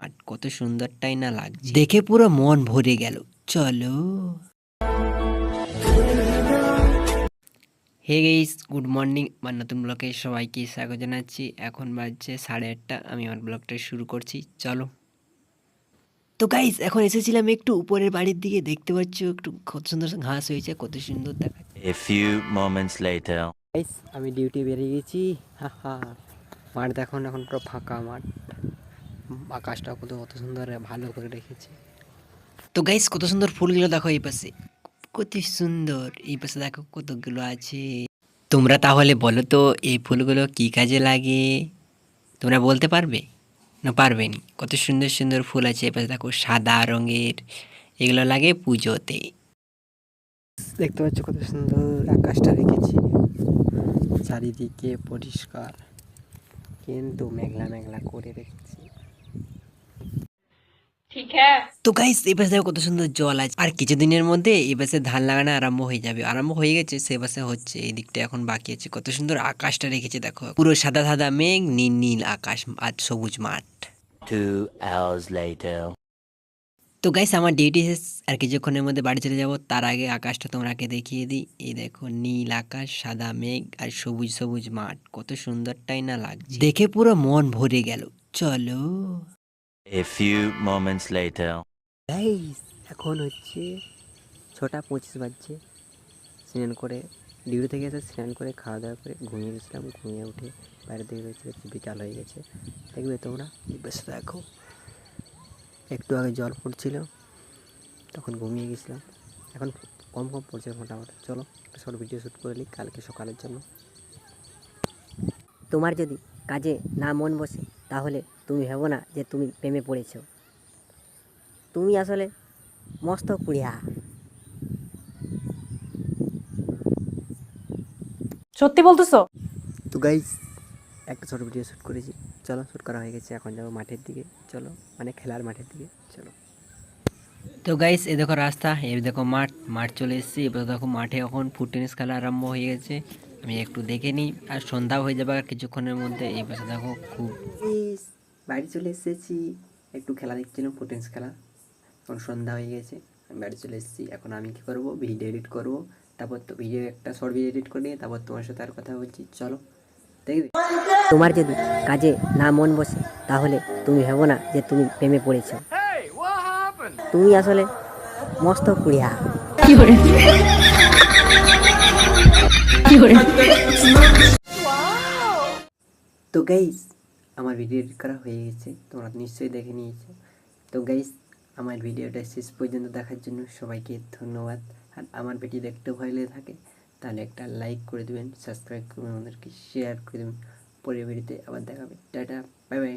আর কত সুন্দরটাই না লাগছে। দেখে পুরো মন ভরে গেল। চলো। Hey guys good morning. আমার নতুন ব্লগে সবাইকে স্বাগত জানাচ্ছি। এখন বাজছে সাড়ে আটটা। আমি আমার ব্লগটা শুরু করছি। চলো। তো গাইস এখন এসেছিলাম একটু উপরের বাড়ির দিকে। দেখতে পাচ্ছ একটু কত সুন্দর ঘাস হয়েছে কত সুন্দর দেখা A few moments later. Guys আমি ডিউটি বেরিয়ে গেছি। হা হা। মাঠ দেখুন এখন পুরো ফাঁকা মাঠ। আকাশটা কত কত সুন্দর, ভালো করে রেখেছে। তো গাইস কত সুন্দর ফুলগুলো দেখো এই পাশে। কত সুন্দর, এই পাশে দেখো কতগুলো আছে। তোমরা তাহলে বলো তো, এই ফুলগুলো কি কাজে লাগে? তোমরা বলতে পারবে? না পারবেনি কত সুন্দর সুন্দর ফুল আছে এপাশে দেখো সাদা রঙের। এগুলো লাগে পুজোতে। দেখতে পাচ্ছ কত সুন্দর আকাশটা রেখেছি। চারিদিকে পরিষ্কার, কিন্তু মেঘলা মেঘলা করে রেখেছি। তো গাইস এই পাশে দেখো কত সুন্দর জল আছে। আর কিছুদিনের মধ্যে এই পাশে ধান লাগানো আরম্ভ হয়ে যাবে। আরম্ভ হয়ে গেছে সে পাশে হচ্ছে এই দিকটা এখন বাকি আছে। কত সুন্দর আকাশটা রেখেছে দেখো। পুরো সাদা সাদা মেঘ নীল নীল আকাশ আর সবুজ মাঠ। তো গাইস আমার ডিউটি শেষ। আর কিছুক্ষণের মধ্যে বাড়ি চলে যাব। তার আগে আকাশটা তোমাকে দেখিয়ে দিই। এই দেখো নীল আকাশ সাদা মেঘ আর সবুজ সবুজ মাঠ। কত সুন্দরটাই না লাগছে। দেখে পুরো মন ভরে গেল। চলো। A few moments later. Guys এখন হচ্ছে ছটা পঁচিশ বাজছে। স্নান করে ডিউটি থেকে এসে স্নান করে খাওয়া দাওয়া করে ঘুমিয়ে গেছিলাম। ঘুমিয়ে উঠে বাইরে থেকে রয়েছে বিকাল হয়ে গেছে। দেখবে তোমরা বেশ দেখো, একটু আগে জল পড়ছিল, তখন ঘুমিয়ে গেছিলাম। এখন কম কম পড়ছে মোটামুটি। চলো, একটা শর্ট ভিডিও শ্যুট করে নিই কালকে সকালের জন্য। তোমার যদি কাজে না মন বসে তাহলে তুমি ভেবো না যে তুমি প্রেমে পড়েছ। তুমি আসলে মস্ত কুড়িয়া। সত্যি বলতেছো? তো গাইজ একটা ছোটো ভিডিও শ্যুট করেছি। চলো শ্যুট করা হয়ে গেছে এখন যাব মাঠের দিকে। চলো মানে খেলার মাঠের দিকে। চলো। তো গাইস এ দেখো রাস্তা এ দেখো মাঠ। মাঠ চলে এসেছি এবার দেখো মাঠে এখন ফুট টেনিস খেলা আরম্ভ হয়ে গেছে। আমি একটু দেখে নিই আর সন্ধ্যা হয়ে যাবে আর কিছুক্ষণের মধ্যে। এই পাশে দেখো খুব বাড়ি চলে এসেছি। একটু খেলা দেখছিলাম ফুট টেনিস খেলা। এখন সন্ধ্যা হয়ে গেছে আমি বাড়ি চলে এসেছি। এখন আমি কী করব? ভিডিও এডিট করব। তারপর তো ভিডিও একটা শর্ট ভিডিও এডিট করে নিয়ে তারপর তোমার সাথে আর কথা বলছি। চলো দেখবে? তোমার যদি কাজে না মন বসে তাহলে তুমি ভেবো না যে তুমি প্রেমে পড়েছ। তুমি আসলে মস্ত কুড়িয়া। কি করে তো গাইস আমার ভিডিও এডিট করা হয়ে গেছে, তোমরা নিশ্চয়ই দেখে নিয়েছো। তো গাইস আমার ভিডিওটা শেষ পর্যন্ত দেখার জন্য সবাইকে ধন্যবাদ। আর আমার ভিডিও দেখতে ভয় লেগে থাকে, তাহলে একটা লাইক করে দেবেন সাবস্ক্রাইব করবেন আমাদেরকে শেয়ার করে দেবেন। পরের ভিডিওতে আবার দেখাবে টাটা বাই বাই